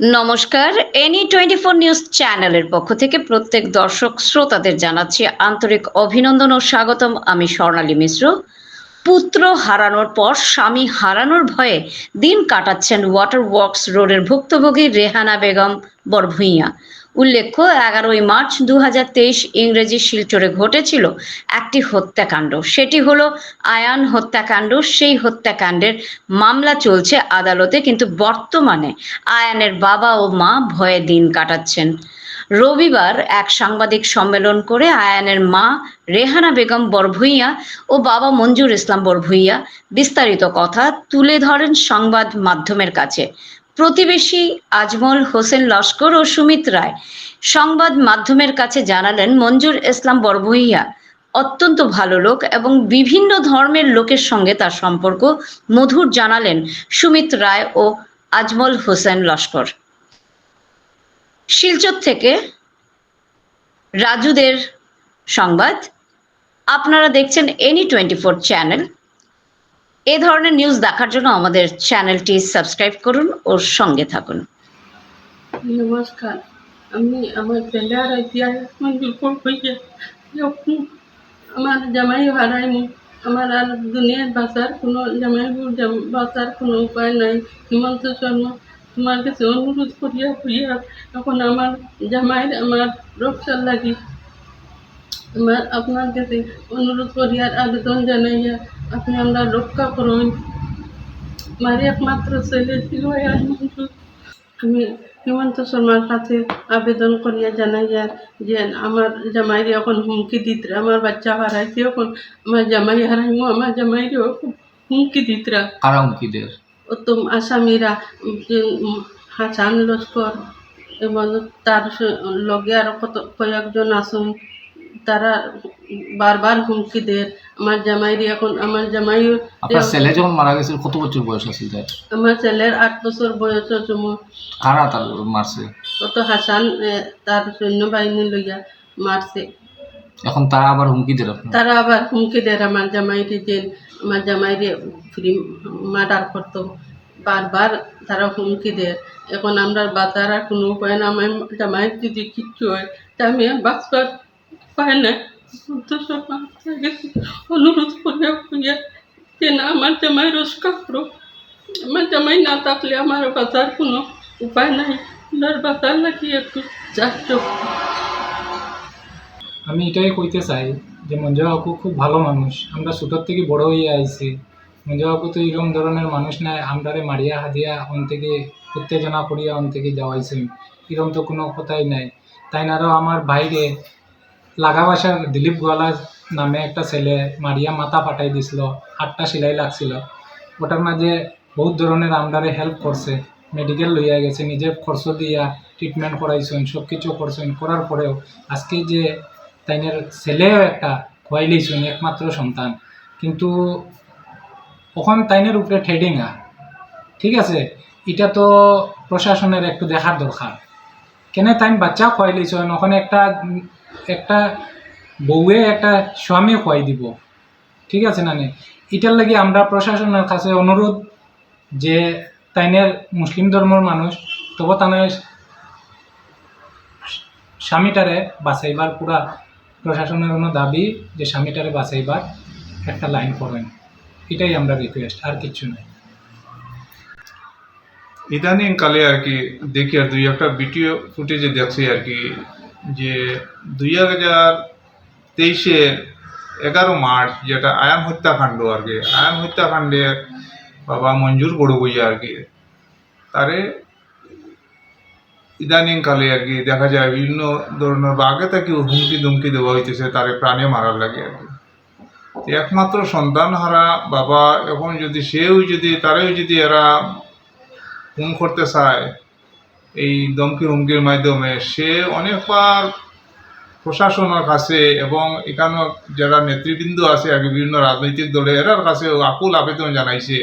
নমস্কার any twenty four news চ্যানেলের পক্ষ থেকে প্রত্যেক দর্শক শ্রোতাদের জানাচ্ছি আন্তরিক অভিনন্দন ও স্বাগতম। আমি স্বর্ণালী মিশ্র। পুত্র হারানোর পর স্বামী হারানোর ভয়ে দিন কাটাচ্ছেন ওয়াটার ওয়ার্কস রোডের ভুক্তভোগী রেহানা বেগম বরভুইয়া। উল্লেখ্য, এগারোই মার্চ দু ইংরেজি শিলচরে ঘটেছিল একটি হত্যাকাণ্ড। সেটি হলো আয়ান হত্যাকাণ্ড। সেই হত্যাকাণ্ডের মামলা চলছে আদালতে, কিন্তু বর্তমানে আয়ানের বাবা ও মা ভয়ে দিন কাটাচ্ছেন। রবিবার এক সাংবাদিক সম্মেলন করে আয়ানের মা রেহানা বেগম বরভুইয়া ও বাবা মঞ্জুর ইসলাম বরভুইয়া বিস্তারিত কথা তুলে ধরেন সংবাদ মাধ্যমের কাছে। প্রতিবেশী আজমল হোসেন লস্কর ও সুমিত রায় সংবাদ মাধ্যমের কাছে জানালেন, মঞ্জুর ইসলাম বরভুইয়া অত্যন্ত ভালো লোক এবং বিভিন্ন ধর্মের লোকের সঙ্গে তার সম্পর্ক। মধুর জানালেন সুমিত রায় ও আজমল হোসেন লস্কর। শিলচর থেকে রাজুদের সংবাদ। আপনারা দেখছেন এনি টোয়েন্টি ফোর চ্যানেল। এ ধরনের নিউজ দেখার জন্য আমাদের চ্যানেলটি সাবস্ক্রাইব করুন ও সঙ্গে থাকুন। নমস্কার। আমি আমার যখন আমার জামাই হারাই আমার আর দুনিয়ার বাঁচার কোনো জামাই বাঁচার কোনো উপায় নাই। হিমন্ত শর্মা তোমার কাছে অনুরোধ করিয়া হইয়া, এখন আমার জামাইয়ের আমার রক্ষার লাগি। আমার আপনার কাছে অনুরোধ করিয়ার আবেদন জানাইয়া আপনি আমরা রক্ষা করুন আমার একমাত্র ছেলে আর আমি হিমন্ত শর্মার কাছে আবেদন করিয়া জানাইয়া যে আমার জামাইরে এখন হুমকি দিতরা আমার বাচ্চা হারাইছে এখন আমার জামাই হারাইমো আমার জামাইরেও খুব হুমকি দিতরা কারা হুমকিদের ও তো আসামিরা হাসান লস্কর এবং তার লগে আরও কত কয়েকজন আসুন তারা বারবার হুমকি দেয়। আমার জামাইরে এখন আমার জামাই আপনার ছেলে যখন মারা গেছিল কত বছর বয়স আছিল তার? আমার ছেলের আট বছর বয়স সময় কারা তার মারছে? কত হাসান তার সৈন্যবাহিনী লইয়া মারছে। এখন তারা আবার হুমকি আপনার? তারা আবার হুমকি দেয় আমার জামাইরে যে আমার জামাইরে ফ্রি মার্ডার করতো। বারবার তারা হুমকি দেয়। এখন আমরা বাঁচার আর কোনো উপায় না। আমার জামাইয়ের যদি কিচ্ছু হয় তা আমি বাঁচবার উপায় না তো সব আমার কাছে অনুরোধ করে যে না আমার জামাই রোজকা করো আমার জামাই না থাকলে আমার বাঁচার কোনো উপায় নাই। আমার বাঁচার লাগি একটু চাচ্ছ আমি এটাই কইতে চাই যে মঞ্জু কাকু খুব ভালো মানুষ। আমরা ছোটোর থেকে বড় হয়ে আইছি। মঞ্জু কাকু তো এরকম ধরনের মানুষ নাই, আমরারে মারিয়া হাদিয়া অন থেকে উত্তেজনা করিয়া অন থেকে যাওয়াইছেন। এরকম তো কোনো কথাই নাই। তাই না আরও আমার বাইরে লাগাবাসার দিলীপ গোয়ালা নামে একটা ছেলে মারিয়া মাথা পাঠাই দিছিল আটটা সেলাই লাগছিল। ওটার মাঝে বহুত ধরনের আমরারে হেল্প করছে। মেডিকেল লইয়া গেছে, নিজের খরচ দিয়া ট্রিটমেন্ট করাইছেন সব কিছু করছেন। করার পরেও আজকে যে তাইনের ছেলেও একটা খোয়াই লইছেন, একমাত্র সন্তান। কিন্তু ওখান তাইনের উপরে ঠেডিংা ঠিক আছে, এটা তো প্রশাসনের একটু দেখার দরকার। কেন তাইন বাচ্চা খোয়াই লইছেন, ওখানে একটা একটা বউয়ে একটা স্বামী খোয়াই দিব। ঠিক আছে না এটার লাগি আমরা প্রশাসনের কাছে অনুরোধ যে তাইনের মুসলিম ধর্মের মানুষ, তবু তানের স্বামীটারে বাঁচাইবার পুরা প্রশাসনের কোনো দাবি যে স্বামীটারে বাঁচাইবার একটা লাইন করেন এটাই আমরা রিকোয়েস্ট আর কিছু নাই। ইদানিং কালে আর কি দেখি আর দুই একটা ভিডিও ফুটেজে দেখছি আর কি যে দুই হাজার তেইশে এগারো মার্চ যেটা আয়াম হত্যাকাণ্ড আর কি, আয়ান হত্যাকাণ্ডে বাবা মঞ্জুর বড়বইয়া আর কি, তারে ইদানিংকালে আর কি দেখা যায় বিভিন্ন ধরনের আগে থেকে হুমকি দুমকি দেওয়া হইতেছে, তারে প্রাণে মারার লাগে আর কি। একমাত্র সন্তান হারা বাবা, এখন যদি সেও যদি, তারেও যদি এরা খুন করতে চায় এই দমকি হুমকির মাধ্যমে সে অনেকবার প্রশাসনের কাছে এবং এখানে যারা নেতৃবৃন্দ আছে আর বিভিন্ন রাজনৈতিক দলে, এরার কাছে আকুল আবেদন জানাইছে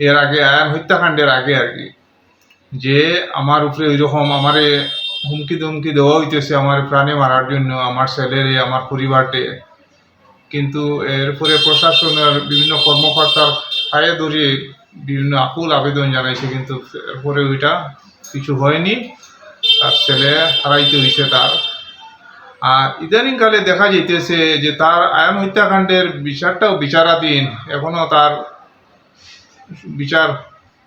এর আগে আয়ান হত্যাকাণ্ডের আগে আর কি। যে আমার উপরে ওইরকম আমারে হুমকি ধমকি দেওয়া হইতেছে আমার প্রাণে মারার জন্য, আমার ছেলেরে, আমার পরিবারটে কিন্তু এরপরে প্রশাসনের বিভিন্ন কর্মকর্তার পায়ে ধরিয়ে বিভিন্ন আকুল আবেদন জানাইছে, কিন্তু এরপরে ওইটা কিছু হয়নি, তার ছেলে হারাইতে হয়েছে তার। আর ইদানিংকালে দেখা যাইতেছে যে তার আয়ন হত্যাকাণ্ডের বিচারটাও বিচারাধীন এখনও তার বিচার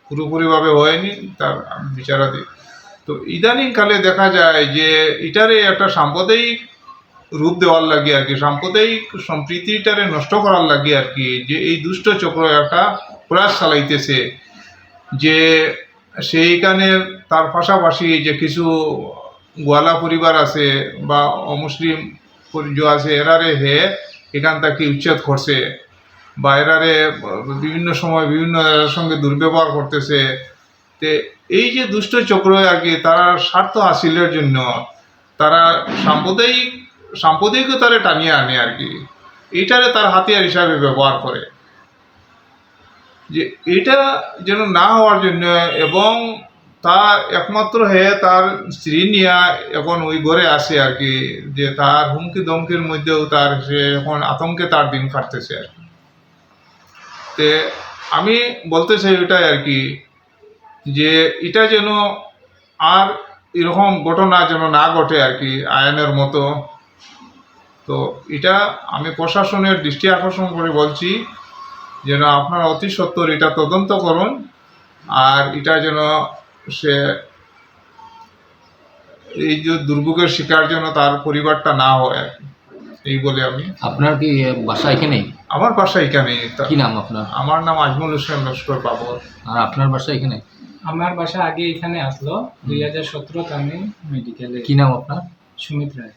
পুরোপুরিভাবে হয়নি, তার বিচারাধীন। তো ইদানিংকালে দেখা যায় যে এটারে একটা সাম্প্রদায়িক রূপ দেওয়ার লাগে আর কি, সাম্প্রদায়িক সম্প্রীতিটারে নষ্ট করার লাগে আর কি, যে এই দুষ্ট চক্র একটা প্রয়াস চালাইতেছে, যে সেইখানে তার পাশাপাশি যে কিছু গোয়ালা পরিবার আছে বা অমুসলিম যে আছে, এরারে হে এখান থেকে উচ্ছেদ করছে বা এরারে বিভিন্ন সময় বিভিন্ন এরার সঙ্গে দুর্ব্যবহার করতেছে। তে এই যে দুষ্ট চক্র আর কি, তারা স্বার্থ হাসিলের জন্য তারা সাম্প্রদায়িক, সাম্প্রদায়িকতারে টানিয়ে আনে আর কি। এইটারে তার হাতিয়ার হিসাবে ব্যবহার করে। যে এটা যেন না হওয়ার জন্য এবং তার একমাত্র হয়ে তার স্ত্রী নিয়া এখন ওই ঘরে আসে আর কি, যে তার হুমকি দমকির মধ্যেও তার সে এখন আতঙ্কে তার দিন কাটতেছে আর তে আমি বলতে চাই এটাই আর কি, যে এটা যেন আর এরকম ঘটনা যেন না ঘটে আর কি আয়নের মতো। তো এটা আমি প্রশাসনের দৃষ্টি আকর্ষণ করে বলছি। যেন আপনারা অতি সত্বর এটা তদন্ত করুন আর এটা যেন সে এই যে দুর্ভোগের শিকার যেন তার পরিবারটা না হয় আর এই বলে আমি আপনার কি বাসা এখানেই? আমার বাসা এখানে কি নাম আপনার? আমার নাম আজমল হোসেন লস্কর বাবর। আর আপনার বাসা এখানে? আমার বাসা আগে এখানে আসলো দুই হাজার সতেরোতে আমি মেডিকেলে। কি নাম আপনার? সুমিত রায়।